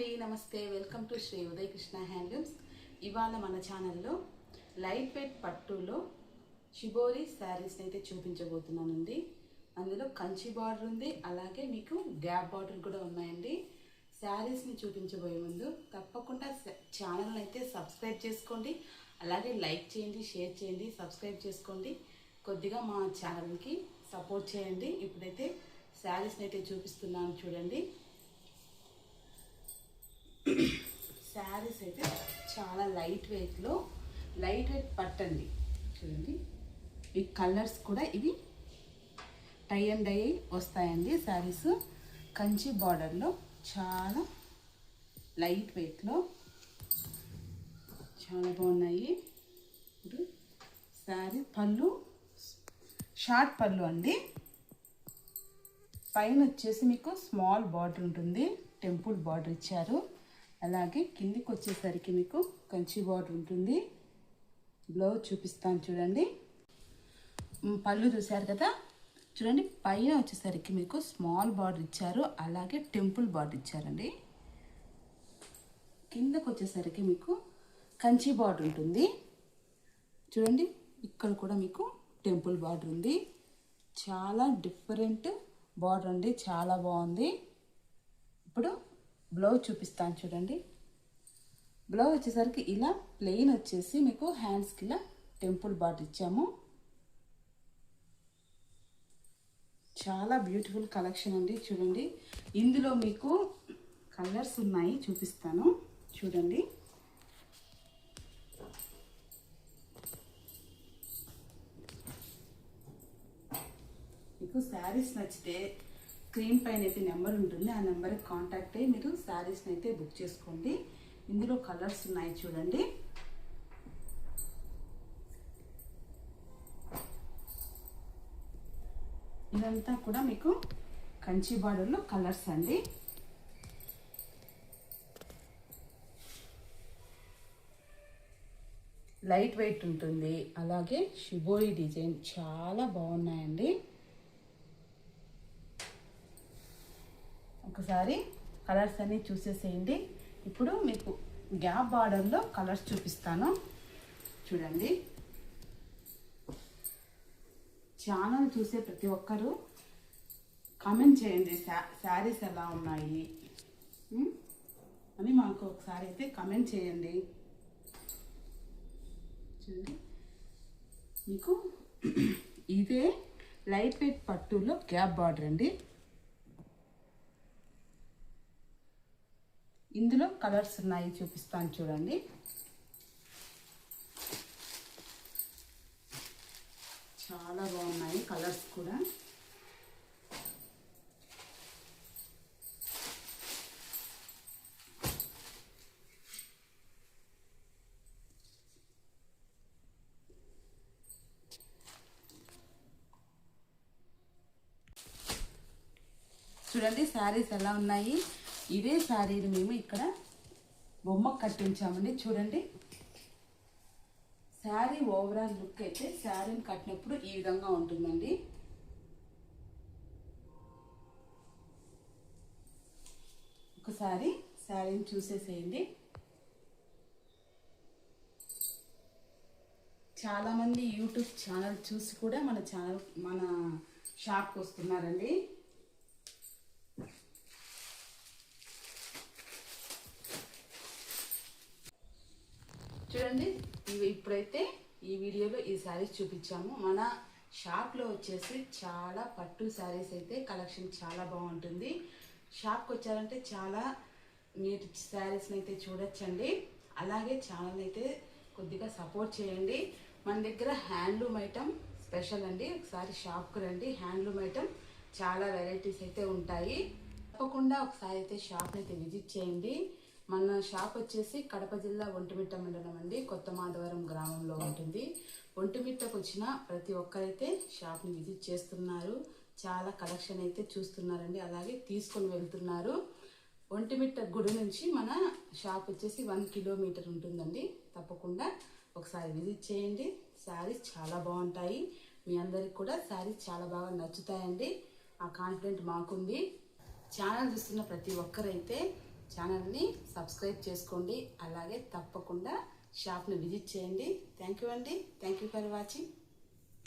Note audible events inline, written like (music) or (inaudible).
నమస్తే. Welcome to Shri Uday Krishna handlooms. ఇవాళ మన ఛానల్లో లైట్ వెయిట్ పట్టులో షిబోరి శారీస్ని అయితే చూపించబోతున్నానండి. అందులో కంచి బార్డర్ ఉంది అలాగే మీకు గ్యాప్ బార్డర్ కూడా ఉన్నాయండి. శారీస్ని చూపించబోయే ముందు తప్పకుండా ఛానల్ని అయితే సబ్స్క్రైబ్ చేసుకోండి. అలాగే లైక్ చేయండి షేర్ చేయండి సబ్స్క్రైబ్ చేసుకోండి. కొద్దిగా మా ఛానల్కి సపోర్ట్ చేయండి. ఇప్పుడైతే శారీస్ని అయితే చూపిస్తున్నాను చూడండి. శారీస్ అయితే చాలా లైట్ వెయిట్లో లైట్ వెయిట్ పట్టండి. చూడండి. ఈ కలర్స్ కూడా ఇవి టై అండ్ డై వస్తాయండి. శారీస్ కంచి బార్డర్లో చాలా లైట్ వెయిట్లో చాలా బాగున్నాయి. ఇప్పుడు శారీ పళ్ళు షార్ట్ పళ్ళు అండి. పైన వచ్చేసి మీకు స్మాల్ బార్డర్ ఉంటుంది. టెంపుల్ బార్డర్ ఇచ్చారు. అలాగే కిందికి వచ్చేసరికి మీకు కంచి బార్డర్ ఉంటుంది. బ్లౌజ్ చూపిస్తాను చూడండి. పళ్ళు చూశారు కదా? చూడండి పైన వచ్చేసరికి మీకు స్మాల్ బార్డర్ ఇచ్చారు. అలాగే టెంపుల్ బార్డర్ ఇచ్చారండి. కిందకు వచ్చేసరికి మీకు కంచి బార్డర్ ఉంటుంది. చూడండి ఇక్కడ కూడా మీకు టెంపుల్ బార్డర్ ఉంది. చాలా డిఫరెంట్ బార్డర్ అండి. చాలా బాగుంది. బ్లౌజ్ చూపిస్తాను చూడండి. బ్లౌజ్ వచ్చేసరికి ఇలా ప్లెయిన్ వచ్చేసి మీకు హ్యాండ్స్కి ఇలా టెంపుల్ బాట్ ఇచ్చాము. చాలా బ్యూటిఫుల్ కలెక్షన్ అండి చూడండి. ఇందులో మీకు కలర్స్ ఉన్నాయి చూపిస్తాను చూడండి. మీకు శారీస్ నచ్చితే స్క్రీన్ పైన అయితే నెంబర్ ఉంటుంది. ఆ నెంబర్కి కాంటాక్ట్ అయ్యి మీరు శారీస్ని అయితే బుక్ చేసుకోండి. ఇందులో కలర్స్ ఉన్నాయి చూడండి. ఇదంతా కూడా మీకు కంచి బార్డర్లో కలర్స్ అండి. లైట్ వెయిట్ ఉంటుంది. అలాగే షిబోయి డిజైన్ చాలా బాగున్నాయండి. ఒకసారి కలర్స్ అన్నీ చూసేసేయండి. ఇప్పుడు మీకు గ్యాప్ బార్డర్లో కలర్స్ చూపిస్తాను. చూడండి. ఛానల్ చూసే ప్రతి ఒక్కరూ కామెంట్ చేయండి. శా శారీస్ ఎలా ఉన్నాయి? అని మాకు ఒకసారి అయితే కమెంట్ చేయండి. చూడండి. మీకు (clears throat) ఇదే లైట్ వెయిట్ పట్టులో గ్యాప్ బార్డర్ అండి. ఇందులో కలర్స్ ఉన్నాయి చూపిస్తాను చూడండి. చాలా బాగున్నాయి కలర్స్ కూడా. చూడండి శారీస్ ఎలా ఉన్నాయి? ఇదే శారీని మేము ఇక్కడ బొమ్మ కట్టించామండి. చూడండి. శారీ ఓవరాల్ లుక్ అయితే శారీని కట్టినప్పుడు ఈ విధంగా ఉంటుందండి. ఒకసారి శారీని చూసేసేయండి. చాలామంది యూట్యూబ్ ఛానల్ చూసి కూడా మన ఛానల్ మన షాప్కి వస్తున్నారండి. చూడండి. ఇవి ఇప్పుడైతే ఈ వీడియోలో ఈ శారీస్ చూపించాము. మన షాప్లో వచ్చేసి చాలా పట్టు శారీస్ అయితే కలెక్షన్ చాలా బాగుంటుంది. షాప్కి వచ్చారంటే చాలా మీరు శారీస్ని అయితే చూడొచ్చండి. అలాగే ఛానల్ అయితే కొద్దిగా సపోర్ట్ చేయండి. మన దగ్గర హ్యాండ్లూమ్ ఐటమ్ స్పెషల్ అండి. ఒకసారి షాప్కి రండి. హ్యాండ్లూమ్ ఐటమ్ చాలా వెరైటీస్ అయితే ఉంటాయి. తప్పకుండా ఒకసారి అయితే షాప్ని అయితే విజిట్ చేయండి. మన షాప్ వచ్చేసి కడప జిల్లా ఒంటిమిట్ట మండలం అండి. కొత్త మాధవరం గ్రామంలో ఉంటుంది. ఒంటిమిట్టకు వచ్చిన ప్రతి ఒక్కరైతే షాప్ని విజిట్ చేస్తున్నారు. చాలా కలెక్షన్ అయితే చూస్తున్నారండి. అలాగే తీసుకొని వెళ్తున్నారు. ఒంటిమిట్ట గుడి నుంచి మన షాప్ వచ్చేసి వన్ కిలోమీటర్ ఉంటుందండి. తప్పకుండా ఒకసారి విజిట్ చేయండి. శారీస్ చాలా బాగుంటాయి. మీ అందరికి కూడా శారీస్ చాలా బాగా నచ్చుతాయండి. ఆ కాన్ఫిడెంట్ మాకుంది. ఛానల్ చూస్తున్న ప్రతి ఒక్కరైతే ఛానల్ని సబ్స్క్రైబ్ చేసుకోండి. అలాగే తప్పకుండా షాప్ని విజిట్ చేయండి. థ్యాంక్ యూ అండి. Thank you for watching.